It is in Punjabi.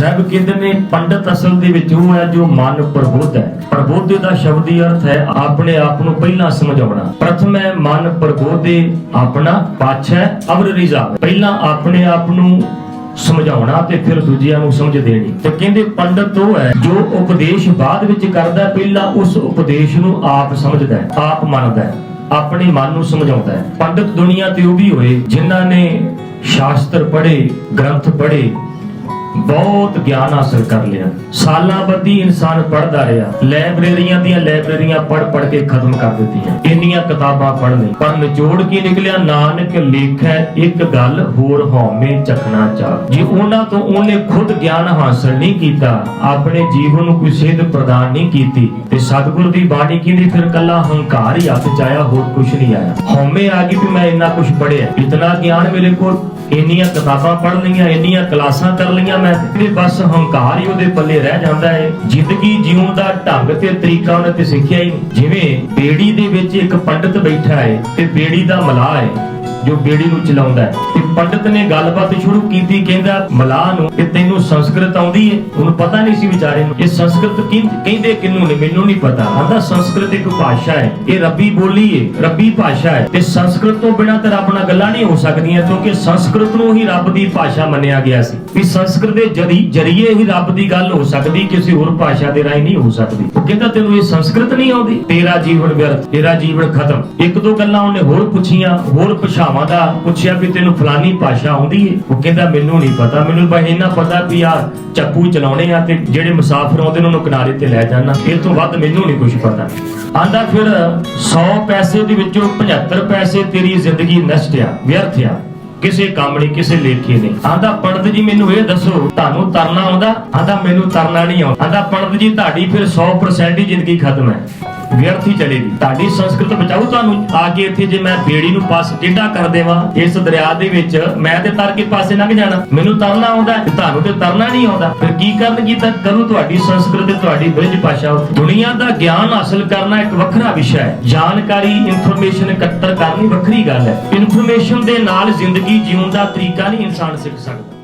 ਸਾਹਿਬ ਕਹਿੰਦੇ ਨੇ ਪੰਡਤ ਅਸਲ ਦੇ ਵਿੱਚ ਉਹ ਹੈ ਜੋ ਮਨ ਪ੍ਰਬੁੱਧ ਹੈ। ਪ੍ਰਬੁੱਧ ਦਾ ਸ਼ਬਦੀ ਅਰਥ ਹੈ ਆਪਣੇ ਆਪ ਨੂੰ ਪਹਿਲਾਂ ਸਮਝਾਉਣਾ। ਪ੍ਰਥਮ ਹੈ ਮਨ ਪ੍ਰਬੁੱਧੇ ਆਪਣਾ, ਪਾਛੈ ਅਵਰ ਰਿਜ਼ਾਵ। ਪਹਿਲਾਂ ਆਪਣੇ ਆਪ ਨੂੰ ਸਮਝਾਉਣਾ ਤੇ ਫਿਰ ਦੂਜਿਆਂ ਨੂੰ ਸਮਝ ਦੇਣੀ। ਤੇ ਕਹਿੰਦੇ ਪੰਡਤ ਉਹ ਹੈ ਜੋ ਉਪਦੇਸ਼ ਬਾਅਦ ਵਿੱਚ ਕਰਦਾ ਪਹਿਲਾਂ ਉਸ ਉਪਦੇਸ਼ ਨੂੰ ਆਪ ਸਮਝਦਾ ਹੈ, ਆਪ ਮੰਨਦਾ ਹੈ, ਆਪਣੇ ਮਨ ਨੂੰ ਸਮਝਾਉਂਦਾ ਹੈ। ਪੰਡਤ ਦੁਨੀਆ ਤੇ ਉਹ ਵੀ ਹੋਏ, ਜਿਨ੍ਹਾਂ ਨੇ ਸ਼ਾਸਤਰ ਪੜ੍ਹੇ, ਗ੍ਰੰਥ ਪੜ੍ਹੇ ਬਹੁਤ ਗਿਆਨ ਹਾਸਲ ਕਰ ਲਿਆ। ਸਾਲਾਂ ਬੱਧੀ ਇਨਸਾਨ ਪੜ੍ਹਦਾ ਰਿਹਾ। ਲਾਇਬ੍ਰੇਰੀਆਂ ਦੀਆਂ ਲਾਇਬ੍ਰੇਰੀਆਂ ਪੜ੍ਹ ਪੜ੍ਹ ਕੇ ਖਤਮ ਕਰ ਦਿੱਤੀਆਂ। ਇੰਨੀਆਂ ਕਿਤਾਬਾਂ ਪੜ੍ਹ ਲਈ। ਪਰ ਨਿਚੋੜ ਕੀ ਨਿਕਲਿਆ, ਨਾਨਕ ਲੇਖੈ, ਇੱਕ ਗੱਲ ਹੋਰ ਹਉਮੈ ਚੱਕਣਾ ਚਾਹ। ਜੇ ਉਹਨਾਂ ਤੋਂ ਉਹਨੇ ਖੁਦ ਗਿਆਨ ਹਾਸਲ ਨਹੀਂ ਕੀਤਾ, ਆਪਣੇ ਜੀਵਨ ਨੂੰ ਕੋਈ ਸੇਧ ਪ੍ਰਦਾਨ ਨਹੀਂ ਕੀਤੀ, ਤੇ ਸਤਿਗੁਰ ਦੀ ਬਾਣੀ ਕਹਿੰਦੀ, ਫਿਰ ਕੱਲਾ ਹੰਕਾਰ ਹੀ ਹੱਥ ਚ ਆਇਆ ਹੋਰ ਕੁਝ ਨਹੀਂ ਆਇਆ। ਹਉਮੈ ਆ ਗਈ, ਵੀ ਮੈਂ ਇੰਨਾ ਕੁਝ ਪੜ੍ਹਿਆ। ਇਤਨਾ ਗਿਆਨ ਮੇਰੇ ਕੋਲ ਇੰਨੀਆਂ ਕਿਤਾਬਾਂ ਪੜ੍ਹ ਲਈਆਂ ਇੰਨੀਆਂ ਕਲਾਸਾਂ ਕਰ ਲਈਆਂ, ਮੈਂ ਤੇ ਬਸ ਹੰਕਾਰ ਹੀ ਉਹਦੇ ਪੱਲੇ ਰਹਿ ਜਾਂਦਾ ਹੈ ਜ਼ਿੰਦਗੀ ਜਿਉਣ ਦਾ ਢੰਗ ਤੇ ਤਰੀਕਾ ਉਹਨੇ ਤੇ ਸਿੱਖਿਆ ਹੀ ਜਿਵੇਂ ਬੇੜੀ ਦੇ ਵਿੱਚ ਇੱਕ ਪੰਡਤ ਬੈਠਾ ਹੈ ਤੇ ਬੇੜੀ ਦਾ ਮਲਾਹ ਹੈ ਜੋ ਬੇੜੀ ਨੂੰ ਚਲਾਉਂਦਾ ਹੈ। ਤੇ ਪੰਡਤ ਨੇ ਗੱਲਬਾਤ ਸ਼ੁਰੂ ਕੀਤੀ, ਕਹਿੰਦਾ ਮਲਾਹ ਨੂੰ ਕਿ ਤੈਨੂੰ ਸੰਸਕ੍ਰਿਤ ਆਉਂਦੀ ਹੈ ਉਹਨੂੰ ਪਤਾ ਨਹੀਂ ਸੀ ਵਿਚਾਰੇ ਨੂੰ। ਇਹ ਸੰਸਕ੍ਰਿਤ ਕੀ, ਕਹਿੰਦੇ ਕਿੰਨੂੰ ਨੇ, ਮੈਨੂੰ ਨਹੀਂ ਪਤਾ। ਆਂਦਾ, ਸੰਸਕ੍ਰਿਤ ਇੱਕ ਭਾਸ਼ਾ ਹੈ ਇਹ ਰੱਬੀ ਬੋਲੀ ਹੈ ਰੱਬੀ ਭਾਸ਼ਾ ਹੈ ਤੇ ਸੰਸਕ੍ਰਿਤ ਤੋਂ ਬਿਨਾਂ ਤਾਂ ਰੱਬ ਨਾਲ ਗੱਲਾਂ ਨਹੀਂ ਹੋ ਸਕਦੀਆਂ, ਕਿਉਂਕਿ ਸੰਸਕ੍ਰਿਤ ਨੂੰ ਹੀ ਰੱਬ ਦੀ ਭਾਸ਼ਾ ਮੰਨਿਆ ਗਿਆ ਸੀ। ਵੀ ਸੰਸਕ੍ਰਿਤ ਦੇ ਜਰੀ, ਜਰੀਏ ਹੀ ਰੱਬ ਦੀ ਗੱਲ ਹੋ ਸਕਦੀ, ਕਿਸੇ ਹੋਰ ਭਾਸ਼ਾ ਦੇ ਰਾਹੀਂ ਨਹੀਂ ਹੋ ਸਕਦੀ। ਉਹ ਕਹਿੰਦਾ, ਤੈਨੂੰ ਇਹ ਸੰਸਕ੍ਰਿਤ ਨਹੀਂ ਆਉਂਦੀ? ਤੇਰਾ ਜੀਵਨ ਵਿਅਰਥ, ਤੇਰਾ ਜੀਵਨ ਖਤਮ। ਇੱਕ ਦੋ ਗੱਲਾਂ ਉਹਨੇ ਹੋਰ ਪੁੱਛੀਆਂ, ਹੋਰ ਪਛਾਣ ਭਾਸ਼ਾਵਾਂ ਦਾ ਪੁੱਛਿਆ ਵੀ ਤੈਨੂੰ ਫਲਾਨੀ ਭਾਸ਼ਾ ਆਉਂਦੀ ਹੈ ਉਹ ਕਹਿੰਦਾ, ਮੈਨੂੰ ਨਹੀਂ ਪਤਾ। ਮੈਨੂੰ ਬਸ ਇੰਨਾ ਪਤਾ ਵੀ ਆ ਚੱਪੂ ਚਲਾਉਣੇ ਆ ਤੇ ਜਿਹੜੇ ਮੁਸਾਫਰ ਆਉਂਦੇ ਨੇ ਉਹਨੂੰ ਕਿਨਾਰੇ ਤੇ ਲੈ ਜਾਣਾ। ਇਹ ਤੋਂ ਵੱਧ ਮੈਨੂੰ ਨਹੀਂ ਕੁਝ ਪਤਾ। ਆਂਦਾ ਫਿਰ 100 ਪੈਸੇ ਦੇ ਵਿੱਚੋਂ 75 ਪੈਸੇ ਤੇਰੀ ਜ਼ਿੰਦਗੀ ਨਸ਼ਟ ਆ, ਵਿਅਰਥ ਆ। ਕਿਸੇ ਕੰਮ ਨਹੀਂ, ਕਿਸੇ ਲੇਖੇ ਨਹੀਂ। ਆਂਦਾ ਪੰਡਤ ਜੀ, ਮੈਨੂੰ ਇਹ ਦੱਸੋ, ਤੁਹਾਨੂੰ ਤਰਨਾ ਆਉਂਦਾ? ਆਂਦਾ, ਮੈਨੂੰ ਤਰਨਾ ਨਹੀਂ ਆਉਂਦਾ। ਆਂਦਾ ਪੰਡਤ ਜੀ, ਤੁਹਾਡੀ ਫਿਰ 100% ਹੀ ਜ਼ਿੰਦਗੀ ਖਤਮ ਹੈ। ਵਿਅਰਥ ਹੀ ਚਲੇਗੀ ਤੁਹਾਡੀ ਸੰਸਕ੍ਰਿਤ ਬਚਾਉ ਤੁਹਾਨੂੰ। ਆ ਕੇ ਇੱਥੇ ਜੇ ਮੈਂ ਬੇੜੀ ਨੂੰ ਪਾਸ ਟੇਢਾ ਕਰ ਦੇਵਾਂ, ਇਸ ਦਰਿਆ ਦੇ ਵਿੱਚ ਮੈਂ ਤੇ ਤਰ ਕੇ ਪਾਸੇ ਲੰਘ ਜਾਣਾ। ਮੈਨੂੰ ਤਰਨਾ ਆਉਂਦਾ ਤੁਹਾਨੂੰ ਤੇ ਤਰਨਾ ਨਹੀਂ ਆਉਂਦਾ। ਫਿਰ ਕੀ ਕਰਨਗੀ ਤਾਂ ਕਰੂ ਤੁਹਾਡੀ ਸੰਸਕ੍ਰਿਤ ਤੇ ਤੁਹਾਡੀ ਬ੍ਰਿਜ ਭਾਸ਼ਾ ਉੱਥੇ। ਦੁਨੀਆ ਦਾ ਗਿਆਨ ਹਾਸਲ ਕਰਨਾ ਇੱਕ ਵੱਖਰਾ ਵਿਸ਼ਾ ਹੈ। ਜਾਣਕਾਰੀ ਇਨਫੋਰਮੇਸ਼ਨ ਇਕੱਤਰ ਕਰਨੀ ਵੱਖਰੀ ਗੱਲ ਹੈ। ਇਨਫੋਰਮੇਸ਼ਨ ਦੇ ਨਾਲ ਜ਼ਿੰਦਗੀ ਜਿਉਣ ਦਾ ਤਰੀਕਾ ਨਹੀਂ ਇਨਸਾਨ ਸਿੱਖ ਸਕਦਾ।